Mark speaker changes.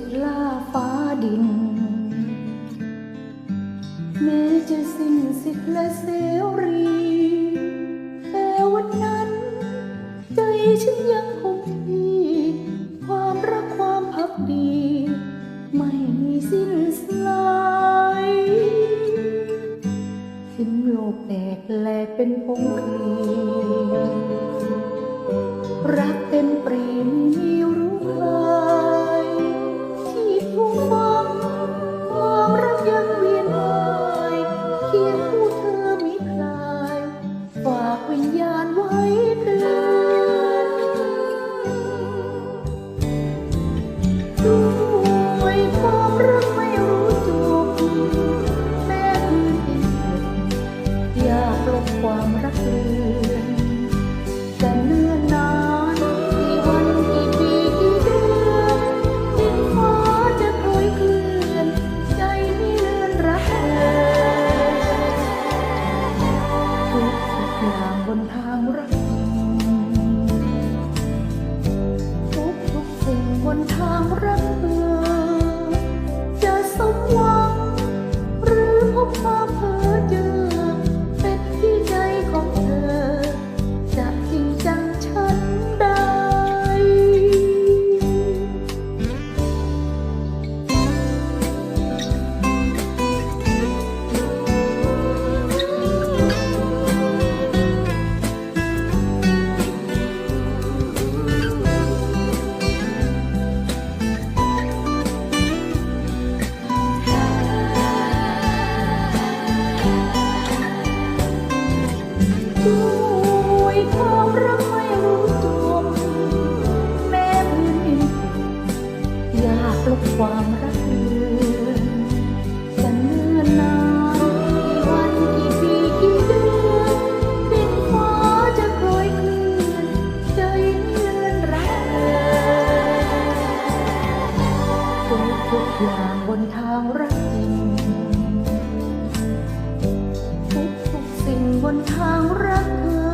Speaker 1: ดล่าฟ้าดิน แม้จะสิ้นสิทธิ์และเสรี แต่วันนั้น ใจฉันยังคงที่ความรักความพักดี ไม่มีสิ้นสลายถึงโลกแตกแหลกเป็นพงคลีรักเป็นปรีมีรู้ลา ความรักเลือนแต่เนื่อนนานกี่วันกี่ปีเดือนดินฟ้าจะคอยเคลื่นใจไม่เลือนรักเทุกอย่างบนทางรักทุกสิ่งบนทางรักจะสมหวัง หรือพบความเพ นทางรักจริง ทุกทุกสิ่งบนทางรักเธอ